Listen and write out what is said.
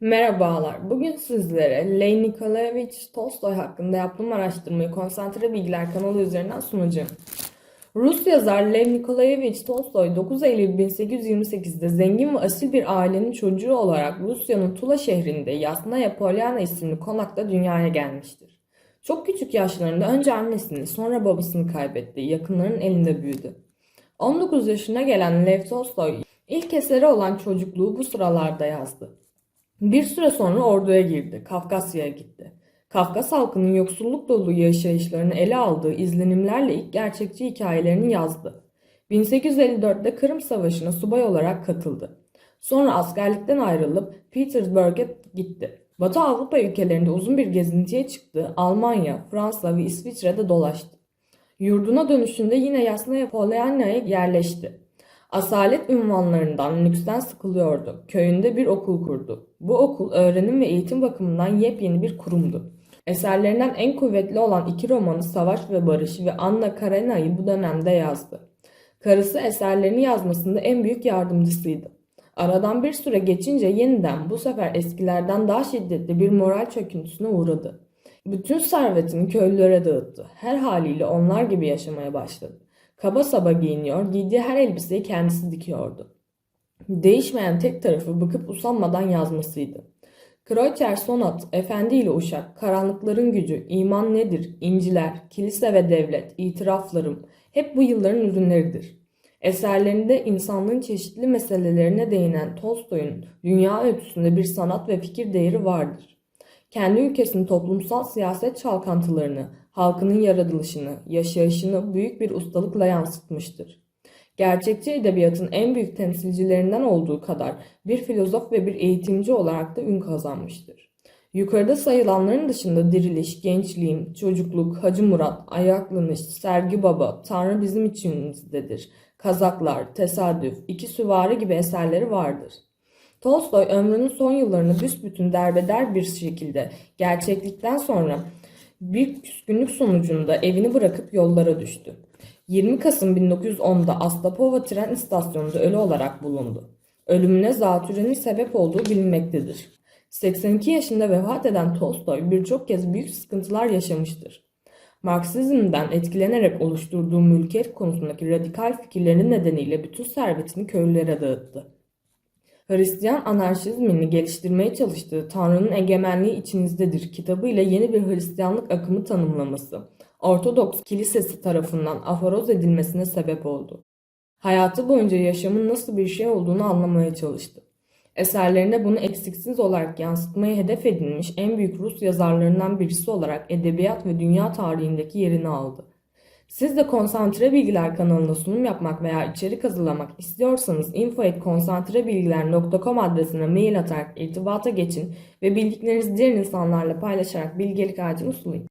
Merhabalar. Bugün sizlere Lev Nikolayevich Tolstoy hakkında yaptığım araştırmayı Konsantre Bilgiler kanalı üzerinden sunacağım. Rus yazar Lev Nikolayevich Tolstoy 9 Eylül 1828'de zengin ve asil bir ailenin çocuğu olarak Rusya'nın Tula şehrinde Yasnaya Polyana isimli konakta dünyaya gelmiştir. Çok küçük yaşlarında önce annesini sonra babasını kaybetti. Yakınların elinde büyüdü. 19 yaşına gelen Lev Tolstoy ilk eseri olan çocukluğu bu sıralarda yazdı. Bir süre sonra orduya girdi. Kafkasya'ya gitti. Kafkas halkının yoksulluk dolu yaşayışlarını ele aldığı izlenimlerle ilk gerçekçi hikayelerini yazdı. 1854'te Kırım Savaşı'na subay olarak katıldı. Sonra askerlikten ayrılıp Petersburg'a gitti. Batı Avrupa ülkelerinde uzun bir gezintiye çıktı. Almanya, Fransa ve İsviçre'de dolaştı. Yurduna dönüşünde yine Yasnaya Polyanna'ya yerleşti. Asalet ünvanlarından, lüksten sıkılıyordu. Köyünde bir okul kurdu. Bu okul öğrenim ve eğitim bakımından yepyeni bir kurumdu. Eserlerinden en kuvvetli olan iki romanı Savaş ve Barış ve Anna Karenina'yı bu dönemde yazdı. Karısı eserlerini yazmasında en büyük yardımcısıydı. Aradan bir süre geçince yeniden bu sefer eskilerden daha şiddetli bir moral çöküntüsüne uğradı. Bütün servetini köylülere dağıttı. Her haliyle onlar gibi yaşamaya başladı. Kaba saba giyiniyor, giydiği her elbiseyi kendisi dikiyordu. Değişmeyen tek tarafı bıkıp usanmadan yazmasıydı. Kreutzer Sonat, Efendi ile Uşak, Karanlıkların Gücü, İman Nedir, İnciler, Kilise ve Devlet, İtiraflarım hep bu yılların ürünleridir. Eserlerinde insanlığın çeşitli meselelerine değinen Tolstoy'un dünya öyküsünde bir sanat ve fikir değeri vardır. Kendi ülkesinin toplumsal siyaset çalkantılarını, halkının yaratılışını, yaşayışını büyük bir ustalıkla yansıtmıştır. Gerçekçi edebiyatın en büyük temsilcilerinden olduğu kadar bir filozof ve bir eğitimci olarak da ün kazanmıştır. Yukarıda sayılanların dışında Diriliş, Gençliğim, Çocukluk, Hacı Murat, Ayaklanış, Sergi Baba, Tanrı bizim içimizdedir, Kazaklar, Tesadüf, İki Süvari gibi eserleri vardır. Tolstoy ömrünün son yıllarını büsbütün derbeder bir şekilde gerçeklikten sonra bir küskünlük sonucunda evini bırakıp yollara düştü. 20 Kasım 1910'da Astapova tren istasyonunda ölü olarak bulundu. Ölümüne zatürrenin sebep olduğu bilinmektedir. 82 yaşında vefat eden Tolstoy birçok kez büyük sıkıntılar yaşamıştır. Marksizmden etkilenerek oluşturduğu mülkiyet konusundaki radikal fikirleri nedeniyle bütün servetini köylülere dağıttı. Hristiyan anarşizmini geliştirmeye çalıştığı Tanrı'nın egemenliği içinizdedir kitabıyla yeni bir Hristiyanlık akımı tanımlaması, Ortodoks Kilisesi tarafından aforoz edilmesine sebep oldu. Hayatı boyunca yaşamın nasıl bir şey olduğunu anlamaya çalıştı. Eserlerinde bunu eksiksiz olarak yansıtmaya hedef edilmiş en büyük Rus yazarlarından birisi olarak edebiyat ve dünya tarihindeki yerini aldı. Siz de Konsantre Bilgiler kanalına sunum yapmak veya içerik hazırlamak istiyorsanız info.konsantrebilgiler.com adresine mail atarak irtibata geçin ve bildiklerinizi diğer insanlarla paylaşarak bilgelik ağacını sulayın.